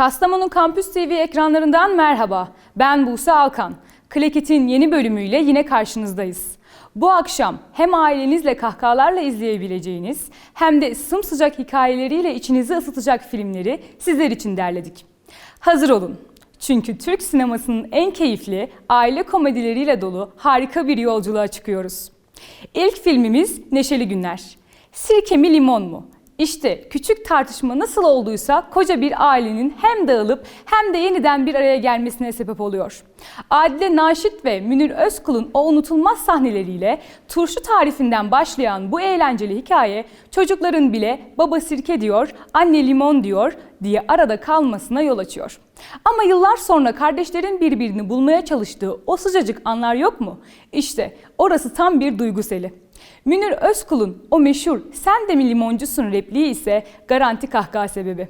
Kastamonu Kampüs TV ekranlarından merhaba. Ben Buse Alkan. Kleket'in yeni bölümüyle yine karşınızdayız. Bu akşam hem ailenizle kahkahalarla izleyebileceğiniz hem de sımsıcak hikayeleriyle içinizi ısıtacak filmleri sizler için derledik. Hazır olun. Çünkü Türk sinemasının en keyifli aile komedileriyle dolu harika bir yolculuğa çıkıyoruz. İlk filmimiz Neşeli Günler. Sirke mi limon mu? İşte küçük tartışma nasıl olduysa koca bir ailenin hem dağılıp hem de yeniden bir araya gelmesine sebep oluyor. Adile Naşit ve Münir Özkul'un o unutulmaz sahneleriyle turşu tarifinden başlayan bu eğlenceli hikaye çocukların bile baba sirke diyor, anne limon diyor diye arada kalmasına yol açıyor. Ama yıllar sonra kardeşlerin birbirini bulmaya çalıştığı o sıcacık anlar yok mu? İşte orası tam bir duygu seli. Münir Özkul'un o meşhur sen de mi limoncusun repliği ise garanti kahkaha sebebi.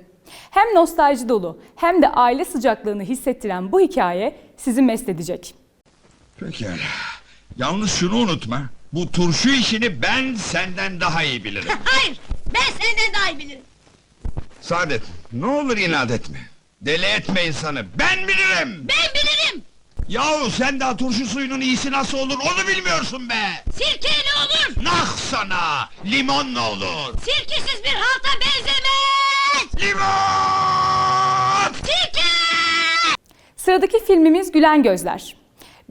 Hem nostalji dolu hem de aile sıcaklığını hissettiren bu hikaye sizi mest edecek. Pekala. Yalnız şunu unutma. Bu turşu işini ben senden daha iyi bilirim. Hayır, ben senden daha iyi bilirim. Saadet, ne olur inat etme. Deli etme insanı, ben bilirim! Ben bilirim. Yahu sen daha turşu suyunun iyisi nasıl olur onu bilmiyorsun be! Sirkeyle olur. Nah sana! Limon ne olur? Sirkesiz bir halta benzemez. Limon! Sirke! Sıradaki filmimiz Gülen Gözler.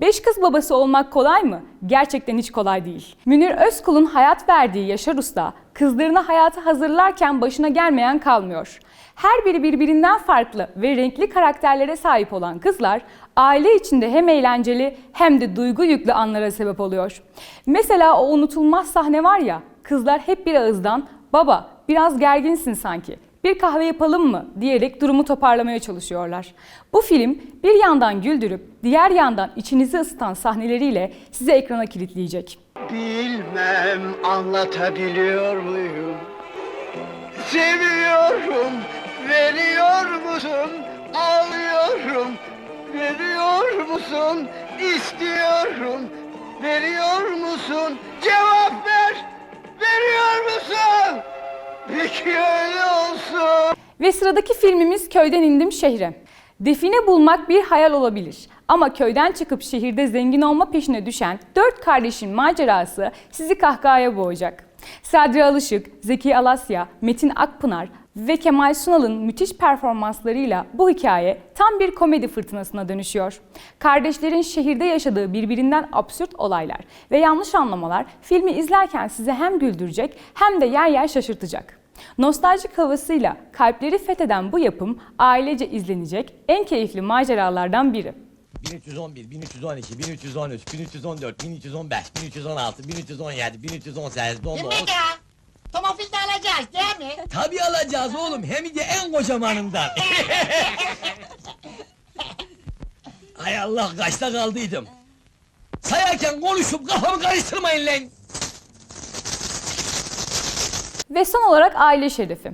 Beş kız babası olmak kolay mı? Gerçekten hiç kolay değil. Münir Özkul'un hayat verdiği Yaşar Usta, kızlarını hayata hazırlarken başına gelmeyen kalmıyor. Her biri birbirinden farklı ve renkli karakterlere sahip olan kızlar, aile içinde hem eğlenceli hem de duygu yüklü anlara sebep oluyor. Mesela o unutulmaz sahne var ya, kızlar hep bir ağızdan "Baba, biraz gerginsin sanki. Bir kahve yapalım mı diyerek durumu toparlamaya çalışıyorlar. Bu film bir yandan güldürüp diğer yandan içinizi ısıtan sahneleriyle sizi ekrana kilitleyecek. Bilmem anlatabiliyor muyum? Seviyorum, veriyor musun? Ağlıyorum, veriyor musun? İstiyorum, veriyor musun? Cevap Peki öyle olsun. Ve sıradaki filmimiz Köyden İndim Şehre. Define bulmak bir hayal olabilir. Ama köyden çıkıp şehirde zengin olma peşine düşen dört kardeşin macerası sizi kahkahaya boğacak. Sadri Alışık, Zeki Alasya, Metin Akpınar ve Kemal Sunal'ın müthiş performanslarıyla bu hikaye tam bir komedi fırtınasına dönüşüyor. Kardeşlerin şehirde yaşadığı birbirinden absürt olaylar ve yanlış anlamalar filmi izlerken sizi hem güldürecek hem de yer yer şaşırtacak. Nostaljik havasıyla kalpleri fetheden bu yapım ailece izlenecek en keyifli maceralardan biri. 1311, 1312, 1313, 1314, 1315, 1316, 1317, 1318, 19... Demek ya. Tomofil de alacağız değil mi? Tabii alacağız oğlum, hem de en kocamanından. Hay Allah, kaçta kaldıydım? Sayarken konuşup kafamı karıştırmayın lan! Ve son olarak aile şerefi.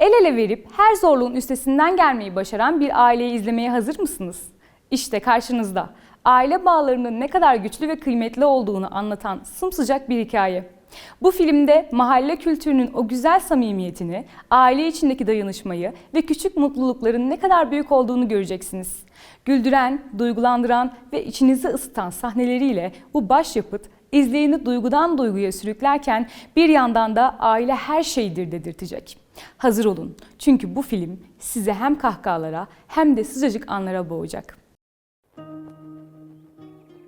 El ele verip her zorluğun üstesinden gelmeyi başaran bir aileyi izlemeye hazır mısınız? İşte karşınızda. Aile bağlarının ne kadar güçlü ve kıymetli olduğunu anlatan sımsıcak bir hikaye. Bu filmde mahalle kültürünün o güzel samimiyetini, aile içindeki dayanışmayı ve küçük mutlulukların ne kadar büyük olduğunu göreceksiniz. Güldüren, duygulandıran ve içinizi ısıtan sahneleriyle bu başyapıt izleyeni duygudan duyguya sürüklerken bir yandan da aile her şeydir dedirtecek. Hazır olun çünkü bu film sizi hem kahkahalara hem de sıcacık anlara boğacak.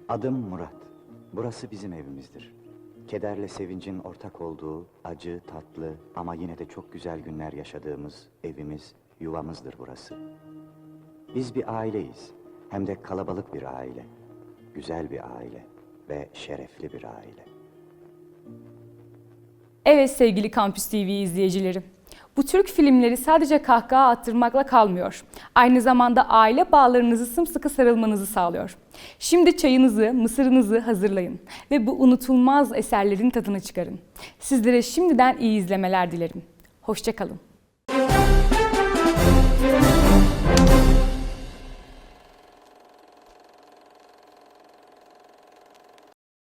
Adım Murat. Burası bizim evimizdir. Kederle sevincin ortak olduğu, acı, tatlı ama yine de çok güzel günler yaşadığımız evimiz, yuvamızdır burası. Biz bir aileyiz. Hem de kalabalık bir aile. Güzel bir aile ve şerefli bir aile. Evet sevgili Kampüs TV izleyicileri. Bu Türk filmleri sadece kahkaha attırmakla kalmıyor. Aynı zamanda aile bağlarınızı sımsıkı sarılmanızı sağlıyor. Şimdi çayınızı, mısırınızı hazırlayın ve bu unutulmaz eserlerin tadını çıkarın. Sizlere şimdiden iyi izlemeler dilerim. Hoşçakalın.